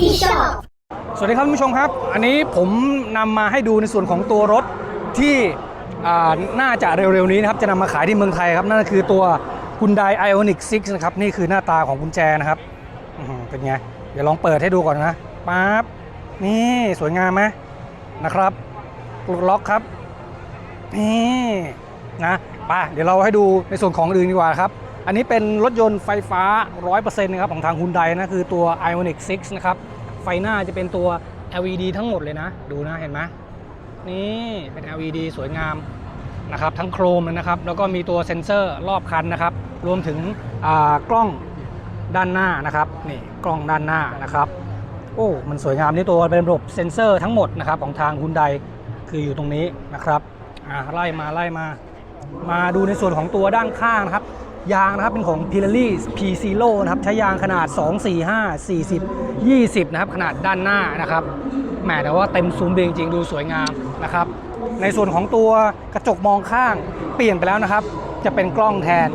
ที่ชอบ สวัสดีครับคุณผู้ชมครับ อันนี้ผมนำมาให้ดูในส่วนของตัวรถที่อ่าน่าจะเร็วๆนี้นะครับ จะนำมาขายที่เมืองไทยครับ นั่นก็คือตัว Hyundai Ioniq 6 นะครับ นี่คือหน้าตาของกุญแจนะครับอื้อหือเป็นไง เดี๋ยวลองเปิดให้ดูก่อนนะปั๊บนี่สวยงามไหมนะครับปลดล็อกครับ นี่นะไป่ะเดี๋ยวเราให้ดูในส่วนของอื่นดีกว่าครับ อันนี้เป็นรถยนต์ไฟฟ้า 100%นะครับของทาง Hyundai นะคือตัว Ioniq 6 นะครับ ไฟหน้าจะเป็นตัว LED ทั้งหมดเลยนะ ดูนะเห็นไหมนี่เป็น LED สวยงามนะครับทั้งโครมเลยนะครับ แล้วก็มีตัวเซ็นเซอร์รอบคันนะครับ รวมถึงกล้องด้านหน้านะครับนี่กล้องด้านหน้านะครับ โอ้มันสวยงามนี่ตัวเป็นระบบเซ็นเซอร์ทั้งหมดนะครับของทาง Hyundai คืออยู่ตรงนี้นะครับอ่าไล่มาไล่มา มาดูในส่วนของตัวด้านข้างนะครับ ยางนะครับเป็นของ Pirelli P Zero นะครับใช้ยางขนาด 2 4 5 40 20 นะครับ ขนาดด้านหน้านะครับแหมแต่ว่าเต็มซูมเบงจริงดูสวยงามนะครับ ในส่วนของตัวกระจกมองข้างเปลี่ยนไปแล้วนะครับ จะเป็นกล้องแทน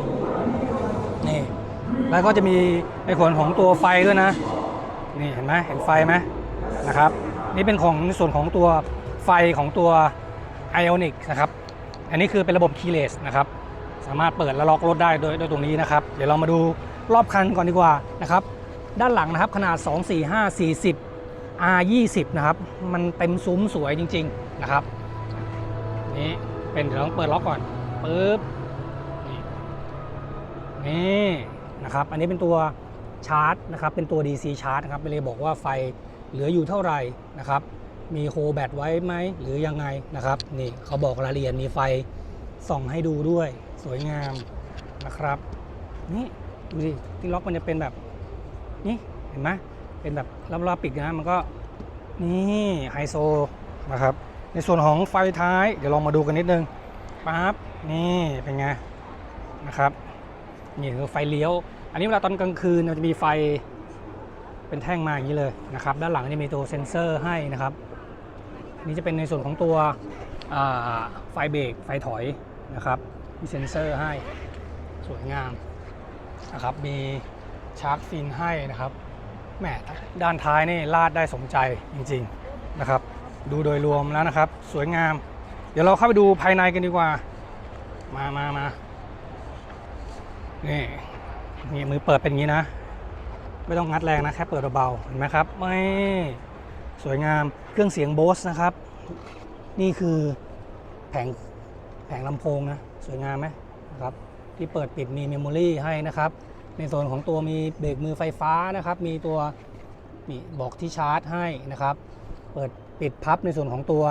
นี่แล้วก็จะมีในส่วนของตัวไฟด้วยนะ นี่เห็นไหมเห็นไฟไหมนะครับ นี่เป็นของในส่วนของตัวไฟของตัว Ionic นะครับ อันนี้คือเป็นระบบ keyless นะครับ สามารถเปิดและล็อกรถได้โดยโดยตรงนี้นะครับเดี๋ยวเรามาดูรอบคันก่อนดีกว่านะครับด้านหลังนะครับขนาด 2 4 5 40 R 20นะครับมันเต็มซุ้มสวยจริง ๆนะครับนี่เป็นเดี๋ยวต้องเปิดล็อกก่อนปึ๊บนี่นี่นะครับอันนี้เป็นตัวชาร์จนะครับเป็นตัว DC ชาร์จนะครับไม่เลยบอกว่าไฟเหลืออยู่เท่าไหร่นะครับมีโฮแบตไว้ไหมหรือยังไงนะครับนี่เขาบอกรายละเอียดมีไฟ ส่องให้ดูด้วยสวยงามนะครับ นี่ดูสิที่ล็อกมันจะเป็นแบบนี่เห็นไหมเป็นแบบรอบๆปิดนะมันก็นี่ไฮโซนะครับ ในส่วนของไฟท้าย เดี๋ยวลองมาดูกันนิดนึงปั๊บนี่เป็นไงนะครับนี่คือไฟเลี้ยว อันนี้เวลาตอนกลางคืนมันจะมีไฟเป็นแท่งมาอย่างนี้เลยนะครับ ด้านหลังจะมีตัวเซ็นเซอร์ให้นะครับอันนี้จะเป็นในส่วนของตัวไฟเบรกไฟถอย นะครับ มีเซ็นเซอร์ให้สวยงามนะครับ มีชาร์จฟินให้นะครับแหมด้านท้ายนี่ลาดได้สมใจจริงๆนะครับ ดูโดยรวมแล้วนะครับ สวยงาม เดี๋ยวเราเข้าไปดูภายในกันดีกว่า มามามานี่นี่มือเปิดเป็นอย่างนี้นะ ไม่ต้องงัดแรงนะ แค่เปิดเบาๆเห็นไหมครับไม่สวยงามเครื่องเสียงโบสนะครับ นี่คือแผง ผงลำโพงนะ สวยงามไหมนะครับที่เปิดปิดมีเมมโมรี่ให้นะครับ ในส่วนของตัวมีเบรกมือไฟฟ้านะครับ มีตัวนี่บอกที่ชาร์จให้นะครับ เปิดปิดพับในส่วนของตัว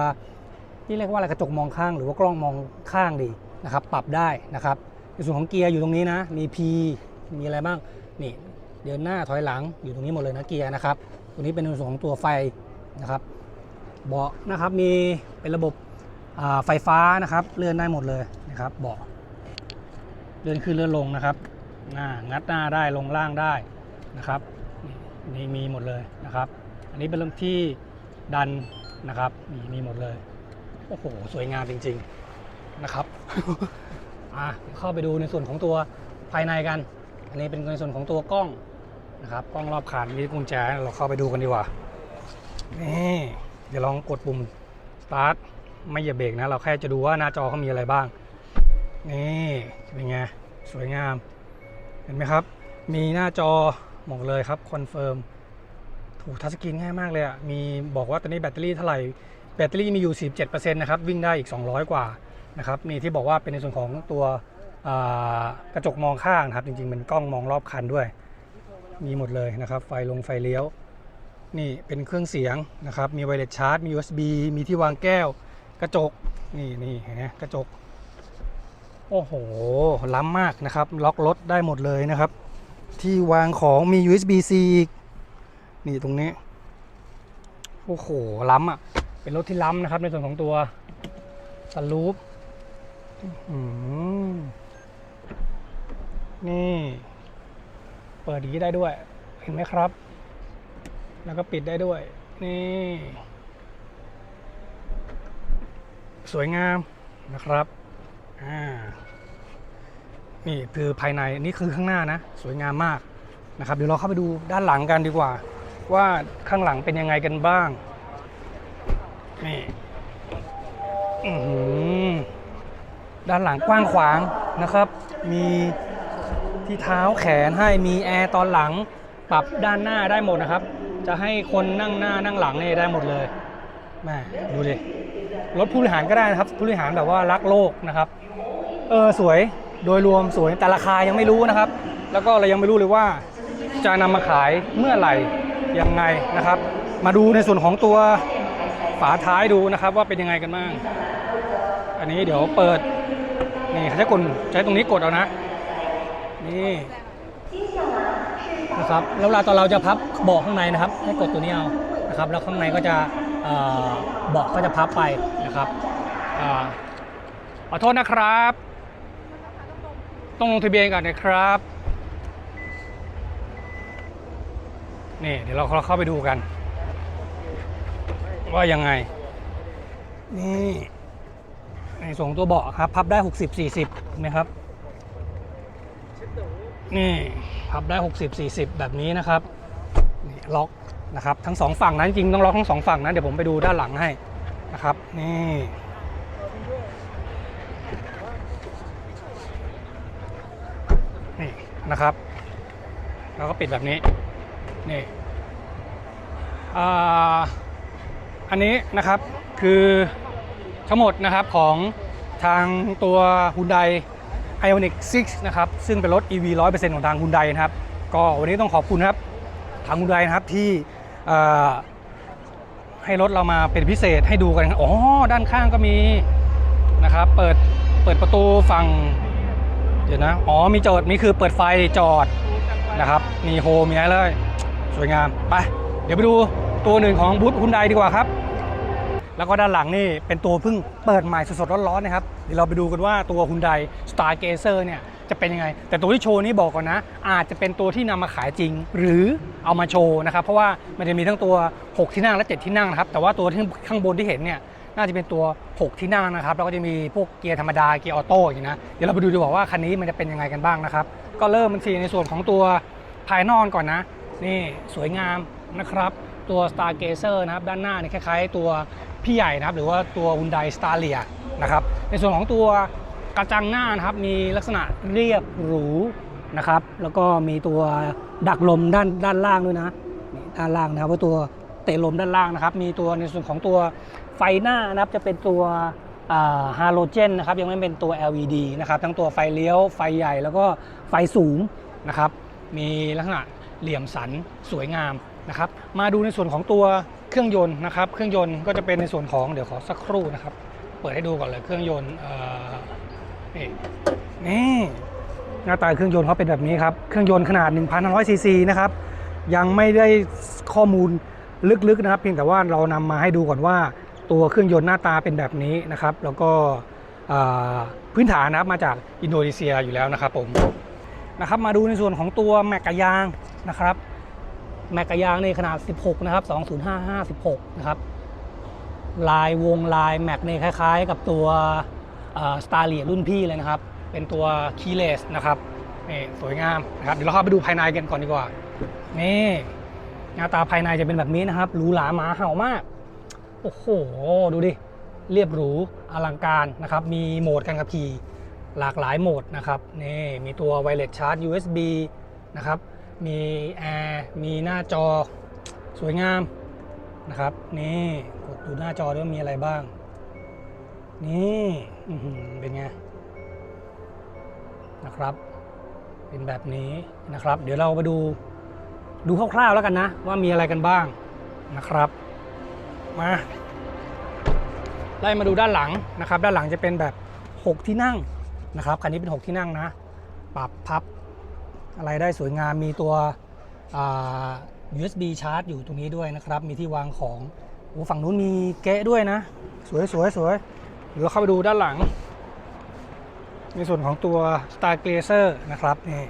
ที่เรียกว่าอะไรกระจกมองข้าง หรือว่ากล้องมองข้างดีนะครับ ปรับได้นะครับ ในส่วนของเกียร์อยู่ตรงนี้นะ มี P มีอะไรบ้างนี่เดินหน้าถอยหลังอยู่ตรงนี้หมดเลยนะเกียร์นะครับ ตัวนี้เป็นในส่วนของตัวไฟนะครับ เบาะนะครับมีเป็นระบบ ไฟฟ้านะครับเลื่อนได้หมดเลยนะครับเบาะเลื่อนขึ้นเลื่อนลงนะครับหน้างัดหน้าได้ลงล่างได้นะครับนี่มีหมดเลยนะครับ อันนี้เป็นเรื่องที่ดันนะครับมีมีหมดเลยโอ้โหสวยงามจริง ๆนะครับอะเข้าไปดูในส่วนของตัวภายในกัน อันนี้เป็นในส่วนของตัวกล้องนะครับกล้องรอบคันมีกุญแจเราเข้าไปดูกันดีกว่านี่เดี๋ยวลองกดปุ่ม start ไม่เหยียบเบรกนะ เราแค่จะดูว่าหน้าจอเขามีอะไรบ้าง นี่เป็นไง สวยงาม เห็นไหมครับ มีหน้าจอหมดเลยครับคอนเฟิร์มถูกทัชสกรีนง่ายมากเลยอะ มีบอกว่าตอนนี้แบตเตอรี่เท่าไหร่ แบตเตอรี่มีอยู่47%นะครับ วิ่งได้อีก 200 กว่านะครับมีที่บอกว่าเป็นในส่วนของตัวกระจกมองข้างนะครับ จริงๆเป็นกล้องมองรอบคันด้วย มีหมดเลยนะครับ ไฟลงไฟเลี้ยว นี่เป็นเครื่องเสียงนะครับ มีไวเลสชาร์จ มี USB มีที่วางแก้ว กระจกนี่นี่เห็นไหมกระจก โอ้โห ล้ำมากนะครับ ล็อกรถได้หมดเลยนะครับ ที่วางของมี USB-C อีก นี่ตรงนี้ โอ้โห ล้ำอะ เป็นรถที่ล้ำนะครับในส่วนของตัวสลูปนี่ เปิดอย่างนี้ได้ด้วย เห็นไหมครับ แล้วก็ปิดได้ด้วย นี่ สวยงามนะครับอ่านี่คือภายในนี่คือข้างหน้านะ สวยงามมากนะครับเดี๋ยวเราเข้าไปดูด้านหลังกันดีกว่า ว่าข้างหลังเป็นยังไงกันบ้างนี่ด้านหลังกว้างขวางนะครับ มีที่เท้าแขนให้มีแอร์ตอนหลัง ปรับด้านหน้าได้หมดนะครับ จะให้คนนั่งหน้านั่งหลังนี่ได้หมดเลย แม่ดูดิรถผู้บริหารก็ได้นะครับผู้บริหารแบบว่ารักโลกนะครับ เออสวยโดยรวมสวยแต่ราคายังไม่รู้นะครับ แล้วก็เรายังไม่รู้เลยว่า จะนำมาขายเมื่อไหร่ยังไงนะครับ มาดูในส่วนของตัวฝาท้ายดูนะครับ ว่าเป็นยังไงกันบ้าง อันนี้เดี๋ยวเปิดนี่เขาจะกดใช้ตรงนี้กดเอานะ นี่นะครับแล้วเวลาตอนเราจะพับเบาะข้างในนะครับ ให้กดตัวนี้เอานะครับ แล้วข้างในก็จะ เอ่อเบาะก็จะพับไปนะครับขอโทษนะครับ ต้องลงทะเบียนก่อนนะครับ นี่เดี๋ยวเราเข้าไปดูกัน ว่ายังไง นี่ในส่วนของตัวเบาะครับ พับได้ 60 40นะครับ นี่ พับได้ 60 40 แบบนี้นะครับ นี่ล็อก นะครับทั้งสองฝั่งนั้นจริงต้องล็อกทั้งสองฝั่งนะเดี๋ยวผมไปดูด้านหลังให้นะครับนี่นี่นะครับ แล้วก็ปิดแบบนี้นี่ออันนี้นะครับคือทั้งหมดนะครับของทางตัว Hyundai Ioniq 6 นะครับ ซึ่งเป็นรถ EV 100%ของทาง Hyundai นะครับ ก็วันนี้ต้องขอบคุณครับ ทาง Hyundai นะครับที่ ให้รถเรามาเป็นพิเศษให้ดูกันครับอ๋อด้านข้างก็มีนะครับ เปิดเปิดประตูฝั่งเดี๋ยวนะอ๋อมีจอดมีคือเปิดไฟจอดนะครับ มีโฮมีอะไรเลย สวยงามไปเดี๋ยวไปดูตัวหนึ่งของบูธคุณไดดีกว่าครับ แล้วก็ด้านหลังนี่เป็นตัวเพิ่งเปิดใหม่สดๆร้อนๆนะครับเดี๋ยวเราไปดูกันว่าตัว Hyundai Stargazer เนี่ยจะเป็นยังไง แต่ตัวที่โชว์นี้บอกก่อนนะ อาจจะเป็นตัวที่นำมาขายจริง หรือเอามาโชว์นะครับ เพราะว่ามันจะมีทั้งตัว 6 ที่นั่งและ 7 ที่นั่งนะครับ แต่ว่าตัวที่ข้างบนที่เห็นเนี่ยน่าจะเป็นตัว 6 ที่นั่งนะครับ แล้วก็จะมีพวกเกียร์ธรรมดา เกียร์ออโต้อย่างนี้นะ เดี๋ยวเราไปดูดีกว่าว่าคันนี้มันจะเป็นยังไงกันบ้างนะครับ ก็เริ่มมันทีในส่วนของตัวภายนอกก่อนนะ นี่สวยงามนะครับ ตัว Stargazer นะครับ ด้านหน้าเนี่ยคล้ายๆตัว พี่ใหญ่นะครับ หรือว่าตัว Hyundai Staria นะครับ ในส่วนของตัวกระจังหน้านะครับ มีลักษณะเรียบหรูนะครับ แล้วก็มีตัวดักลมด้านด้านล่างด้วยนะ ด้านล่างนะครับว่าตัวเตะลมด้านล่างนะครับ มีตัวในส่วนของตัวไฟหน้านะครับจะเป็นตัวฮาโลเจนนะครับ ยังไม่เป็นตัว LED นะครับ ทั้งตัวไฟเลี้ยว ไฟใหญ่แล้วก็ไฟสูงนะครับ มีลักษณะเหลี่ยมสันสวยงามนะครับ มาดูในส่วนของตัว เครื่องยนต์นะครับ เครื่องยนต์ก็จะเป็นในส่วนของเดี๋ยวขอสักครู่นะครับ เปิดให้ดูก่อนเลยเครื่องยนต์นี่นี่หน้าตาเครื่องยนต์เขาเป็นแบบนี้ครับ เครื่องยนต์ขนาด 1,500ซีซีนะครับ ยังไม่ได้ข้อมูลลึกๆนะครับ เพียงแต่ว่าเรานำมาให้ดูก่อนว่า ตัวเครื่องยนต์หน้าตาเป็นแบบนี้นะครับ แล้วก็พื้นฐานนะครับมาจากอินโดนีเซียอยู่แล้วนะครับผมนะครับ มาดูในส่วนของตัวแม็กกะยางนะครับ แม็กกะยางในขนาด 16 นะครับ 205 56 นะครับ ลายวงลายแม็กในคล้าย ๆ กับตัวสตาร์เลียรุ่นพี่เลยนะครับ เป็นตัวคีเลสนะครับนี่สวยงามนะครับ เดี๋ยวเราเข้าไปดูภายในกันก่อนดีกว่า นี่หน้าตาภายในจะเป็นแบบนี้นะครับ หรูหราหมาเห่ามาก โอ้โห ดูดิ เรียบหรูอลังการนะครับ มีโหมดการขับขี่หลากหลายโหมดนะครับ นี่ มีตัว Wireless Charge USB นะครับ มีแอร์มีหน้าจอสวยงามนะครับ นี่กดดูหน้าจอด้วยมีอะไรบ้าง นี่เป็นไงนะครับ เป็นแบบนี้นะครับ เดี๋ยวเราไปดูดูคร่าวๆแล้วกันนะ ว่ามีอะไรกันบ้างนะครับมาไล่มาดูด้านหลังนะครับ ด้านหลังจะเป็นแบบ 6 ที่นั่งนะครับคันนี้เป็น 6 ที่นั่งนะ ปรับพับ อะไรได้สวยงามมีตัว USB ชาร์จอยู่ตรงนี้ด้วยนะครับ มีที่วางของโอ้ฝั่งนู้นมีเก๊ะด้วยนะ สวยสวยสวยเดี๋ยวเราเข้าไปดูด้านหลัง ในส่วนของตัว Star g l a z e r นะครับนี่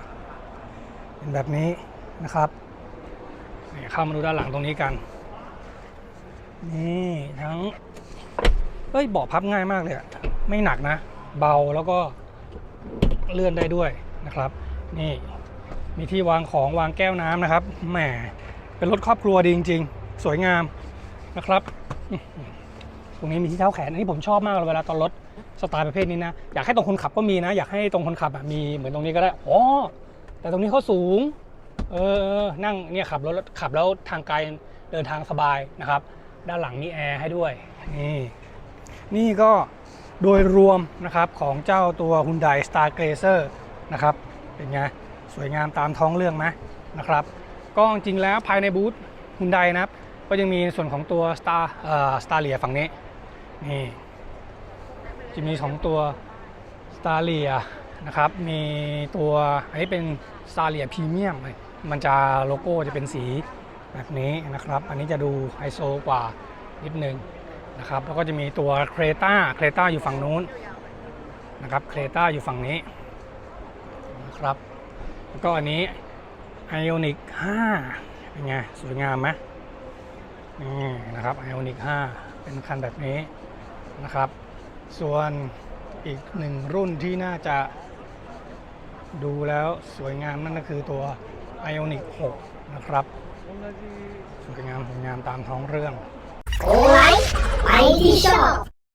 เป็นแบบนี้นะครับนี่เข้ามาดูด้านหลังตรงนี้กัน นี่ทั้งเอ้ยเบาะพับง่ายมากเลยอะไม่หนักนะ เบาแล้วก็เลื่อนได้ด้วยนะครับ นี่ มีที่วางของวางแก้วน้ำนะครับแหมเป็นรถครอบครัวดีจริง ๆ สวยงามนะครับตรงนี้มีที่เท้าแขนอันนี้ผมชอบมากเลยเวลาตอนรถสไตล์ประเภทนี้นะอยากให้ตรงคนขับก็มีนะ อยากให้ตรงคนขับมีเหมือนตรงนี้ก็ได้อ๋อแต่ตรงนี้เขาสูงเออเออนั่งเนี่ยขับรถขับแล้วทางไกลเดินทางสบายนะครับ ด้านหลังมีแอร์ให้ด้วยนี่นี่ก็โดยรวมนะครับของเจ้าตัว Hyundai Star Glazer นะครับ เป็นไง สวยงามตามท้องเรื่องไหมนะครับ ก็จริงแล้วภายในบูธ Hyundai นะครับ ก็ยังมีส่วนของตัว Star เอ่อ Starlia ฝั่งนี้นี่จะมีสองตัว Starlia นะครับมีตัวอันนี้เป็น Starlia Premium มันจะโลโก้จะเป็นสีแบบนี้นะครับ อันนี้จะดูไฮโซกว่านิดนึงนะครับแล้วก็จะมีตัว Creta Creta อยู่ฝั่งนู้นนะครับ Creta อยู่ฝั่งนี้นะครับ ก็อันนี้ Ionic 5 เป็นไง สวยงามไหมนี่นะครับ Ionic 5 เป็นคันแบบนี้นะครับ ส่วนอีกหนึ่งรุ่นที่น่าจะดูแล้วสวยงามนั่นก็คือตัว Ionic 6 นะครับ สวยงามสวยงามตามท้องเรื่อง โอไลฟ์ไปที่ชอบ